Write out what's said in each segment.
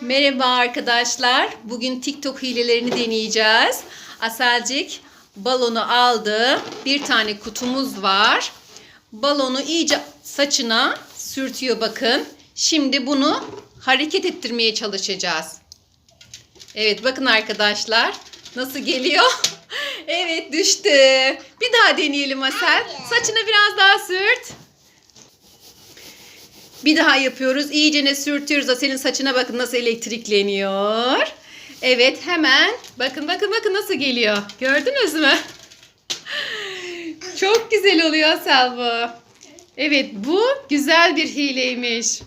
Merhaba arkadaşlar. Bugün TikTok hilelerini deneyeceğiz. Aselcik balonu aldı. Bir tane kutumuz var. Balonu iyice saçına sürtüyor bakın. Şimdi bunu hareket ettirmeye çalışacağız. Evet bakın arkadaşlar. Nasıl geliyor? evet düştü. Bir daha deneyelim Asel. Saçına biraz daha sürt. Bir daha yapıyoruz. İyice ne sürtüyoruz. Asel'in saçına bakın nasıl elektrikleniyor. Evet hemen bakın bakın bakın nasıl geliyor. Gördünüz mü? Çok güzel oluyor Asel bu. Evet bu güzel bir hileymiş.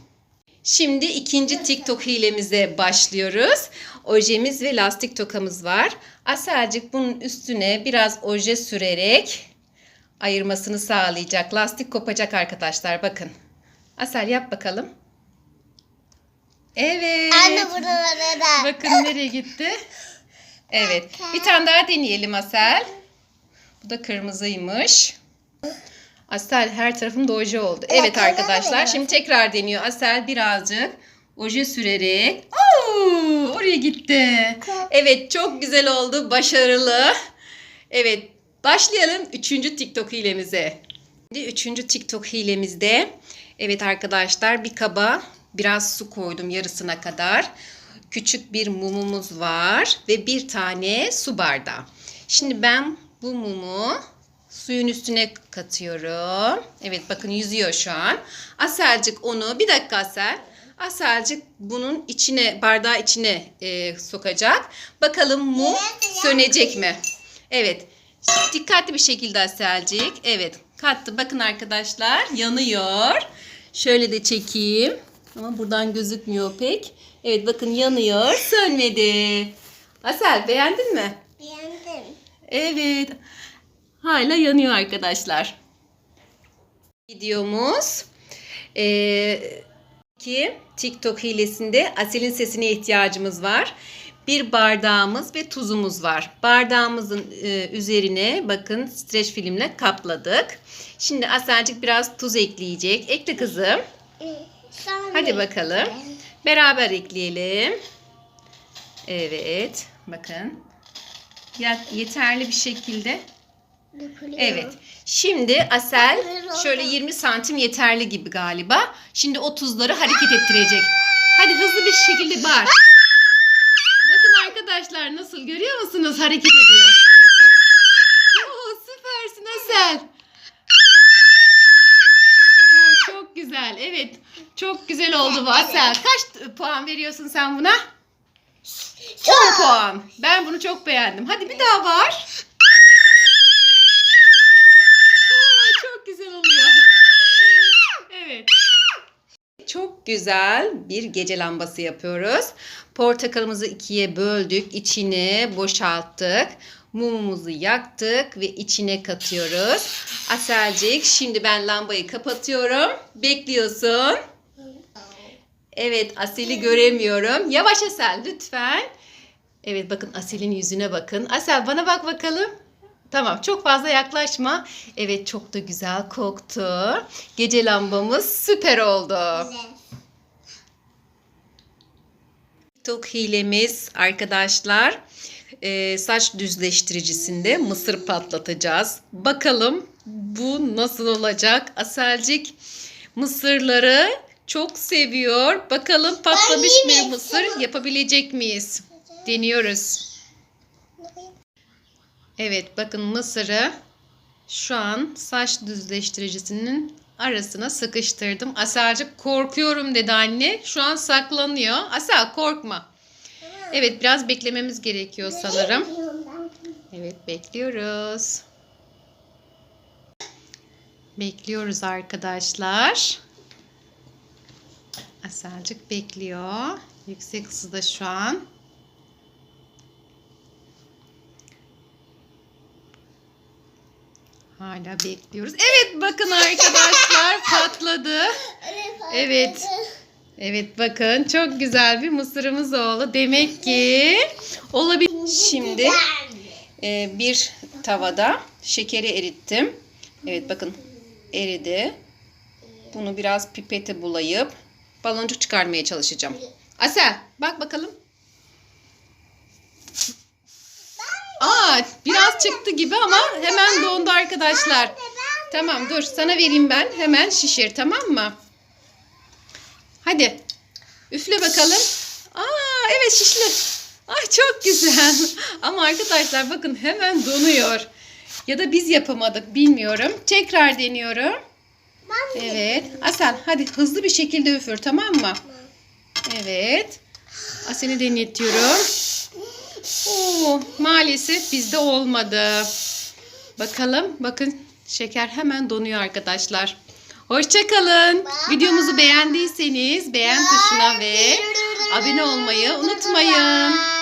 Şimdi ikinci TikTok hilemize başlıyoruz. Ojemiz ve lastik tokamız var. Aselcik bunun üstüne biraz oje sürerek ayırmasını sağlayacak. Lastik kopacak arkadaşlar bakın. Asel yap bakalım. Evet. Anne buralara da. Bakın nereye gitti. Evet. Bir tane daha deneyelim Asel. Bu da kırmızıymış. Asel her tarafım da oje oldu. Evet arkadaşlar. Şimdi tekrar deniyor. Asel birazcık oje sürerek. Oo, oraya gitti. Evet çok güzel oldu. Başarılı. Evet başlayalım üçüncü TikTok hilemize. Şimdi üçüncü TikTok hilemizde evet arkadaşlar bir kaba biraz su koydum yarısına kadar. Küçük bir mumumuz var ve bir tane su bardağı. Şimdi ben bu mumu suyun üstüne katıyorum. Evet bakın yüzüyor şu an. Aselcik onu bir dakika Asel. Aselcik bunun içine bardağı içine e, sokacak. Bakalım mum sönecek mi? Evet. Dikkatli bir şekilde Aselcik. Evet. Kattı. Bakın arkadaşlar yanıyor. Şöyle de çekeyim. Ama buradan gözükmüyor pek. Evet bakın yanıyor. Sönmedi. Asel beğendin mi? Beğendim. Evet. Hala yanıyor arkadaşlar. Videomuz ee, ki TikTok hilesinde Asel'in sesine ihtiyacımız var. Bir bardağımız ve tuzumuz var. Bardağımızın e, üzerine bakın streç filmle kapladık. Şimdi Aselcik biraz tuz ekleyecek. Ekle kızım. Sonra Hadi bakalım. Beraber ekleyelim. Evet. Bakın. Ya, yeterli bir şekilde. Evet. Şimdi Asel şöyle 20 santim yeterli gibi galiba. Şimdi o tuzları hareket ettirecek. Hadi hızlı bir şekilde bağır. Arkadaşlar nasıl görüyor musunuz? Hareket ediyor. Oo, süpersin Asel. Oo, çok güzel. Evet. Çok güzel oldu bu Asel. Kaç puan veriyorsun sen buna? 10 puan. Ben bunu çok beğendim. Hadi bir daha var. Aa, Çok güzel oluyor. Evet. Çok güzel bir gece lambası yapıyoruz. Portakalımızı ikiye böldük. içine boşalttık. Mumumuzu yaktık ve içine katıyoruz. Aselcik şimdi ben lambayı kapatıyorum. Bekliyorsun. Evet Asel'i göremiyorum. Yavaş Asel lütfen. Evet bakın Asel'in yüzüne bakın. Asel bana bak bakalım. Tamam çok fazla yaklaşma. Evet çok da güzel koktu. Gece lambamız süper oldu. TikTok hilemiz arkadaşlar e, saç düzleştiricisinde mısır patlatacağız. Bakalım bu nasıl olacak? Aselcik mısırları çok seviyor. Bakalım patlamış yemek mısır yapabilecek miyiz? Deniyoruz. Evet bakın mısırı şu an saç düzleştiricisinin arasına sıkıştırdım. Aselcik korkuyorum dedi anne. Şu an saklanıyor. Asel korkma. Evet biraz beklememiz gerekiyor sanırım. Evet bekliyoruz. Bekliyoruz arkadaşlar. Aselcik bekliyor. Yüksek ısıda şu an. Hala bekliyoruz. Evet bakın arkadaşlar patladı. Evet. Evet bakın çok güzel bir mısırımız oldu. Demek ki olabilir. Şimdi e, bir tavada şekeri erittim. Evet bakın eridi. Bunu biraz pipete bulayıp baloncuk çıkarmaya çalışacağım. Asel bak bakalım. Aa biraz çıktı gibi ama hemen dondu arkadaşlar. Tamam dur sana vereyim ben. Hemen şişir tamam mı? Hadi. Üfle bakalım. Aa evet şişli. Ay çok güzel. Ama arkadaşlar bakın hemen donuyor. Ya da biz yapamadık bilmiyorum. Tekrar deniyorum. Evet. Asel hadi hızlı bir şekilde üfür tamam mı? Evet. Asel'i denetiyorum. Oo, maalesef bizde olmadı. Bakalım. Bakın şeker hemen donuyor arkadaşlar. Hoşçakalın. Videomuzu beğendiyseniz beğen tuşuna ve abone olmayı unutmayın.